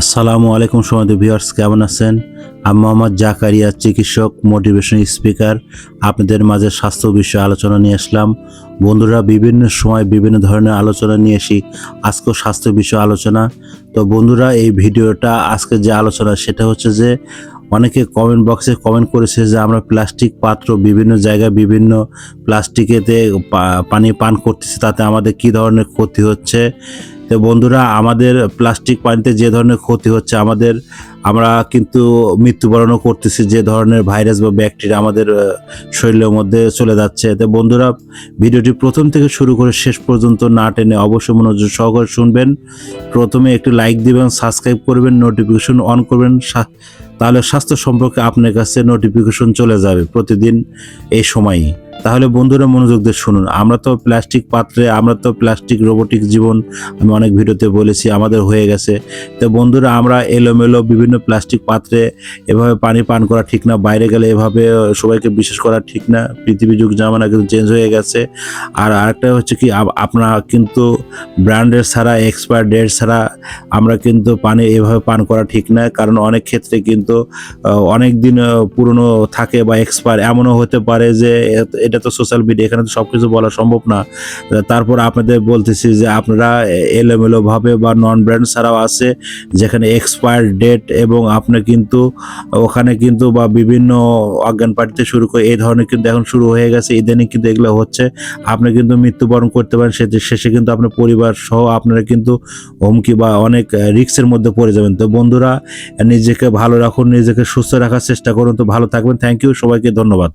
আসসালামু আলাইকুম সমাজ ভিউয়ার্স, কেমন আছেন? আমি মোহাম্মদ জাকারিয়া, চিকিৎসক মোটিভেশন স্পিকার। আপনাদের মাঝে স্বাস্থ্য বিষয়ে আলোচনা নিয়ে আসলাম। বন্ধুরা, বিভিন্ন সময় বিভিন্ন ধরনের আলোচনা নিয়ে আসি। আজকেও স্বাস্থ্য বিষয়ে আলোচনা। তো বন্ধুরা, এই ভিডিওটা আজকে যে আলোচনা, সেটা হচ্ছে যে অনেকে কমেন্ট বক্সে কমেন্ট করেছে যে আমরা প্লাস্টিক পাত্র বিভিন্ন জায়গায় বিভিন্ন প্লাস্টিকেতে পানি পান করতেছি, তাতে আমাদের কি ধরনের ক্ষতি হচ্ছে? তো বন্ধুরা, আমাদের প্লাস্টিক পানিতে যে ধরনের ক্ষতি হচ্ছে, আমাদের, আমরা কিন্তু মৃত্যুবরণও করতেছি যে ধরনের ভাইরাস বা ব্যাকটেরিয়া আমাদের শরীরের মধ্যে চলে যাচ্ছে। তো বন্ধুরা, ভিডিওটি প্রথম থেকে শুরু করে শেষ পর্যন্ত না টেনে অবশ্যই মনোযোগ সহকারে শুনবেন। প্রথমে একটি লাইক দিবেন সাবস্ক্রাইব করবেন নোটিফিকেশন অন করবেন তাহলে স্বাস্থ্য সম্পর্কে আপনার কাছে নোটিফিকেশন চলে যাবে প্রতিদিন এই সময়ই। তাহলে বন্ধুরা মনোযোগ দিয়ে শুনুন। আমরা তো প্লাস্টিক পাত্রে, আমরা তো প্লাস্টিক রোবোটিক জীবন, আমি অনেক ভিডিওতে বলেছি, আমাদের হয়ে গেছে। তো বন্ধুরা, আমরা এলোমেলো বিভিন্ন প্লাস্টিক পাত্রে এভাবে পানি পান করা ঠিক না, বাইরে গেলে এভাবে সবাইকে বিশ্বাস করা ঠিক না, পৃথিবী যুগ জামানা কিন্তু চেঞ্জ হয়ে গেছে। আর আরেকটা হচ্ছে কি, আপ- আপনারা কিন্তু ব্র্যান্ডের ছাড়া এক্সপায়ার ডেট ছাড়া, আমরা কিন্তু পানি এভাবে পান করা ঠিক না, কারণ অনেক ক্ষেত্রে কিন্তু অনেক দিন পুরনো থাকে বা এক্সপায়ার এমনও হতে পারে যে এটা তো সোশ্যাল মিডিয়া এখানে তো সব কিছু বলা সম্ভব না। তারপর আপনাদের বলতেছি যে আপনারা এলোমেলোভাবে বা নন ব্র্যান্ড ছাড়াও আছে, যেখানে এক্সপায়ার ডেট এবং আপনি কিন্তু ওখানে কিন্তু বা বিভিন্ন অজ্ঞান পার্টিতে শুরু করে এই ধরনের কিন্তু এখন শুরু হয়ে গেছে, ইদানিং কিন্তু এগুলো হচ্ছে। আপনি কিন্তু মৃত্যুবরণ করতে পারেন সে শেষে কিন্তু আপনার পরিবার সহ আপনারা কিন্তু হুমকি বা অনেক রিক্সের মধ্যে পড়ে যাবেন। তো বন্ধুরা, নিজেকে ভালো রাখুন, নিজেকে সুস্থ রাখার চেষ্টা করুন। তো ভালো থাকবেন থ্যাংক ইউ সবাইকে ধন্যবাদ।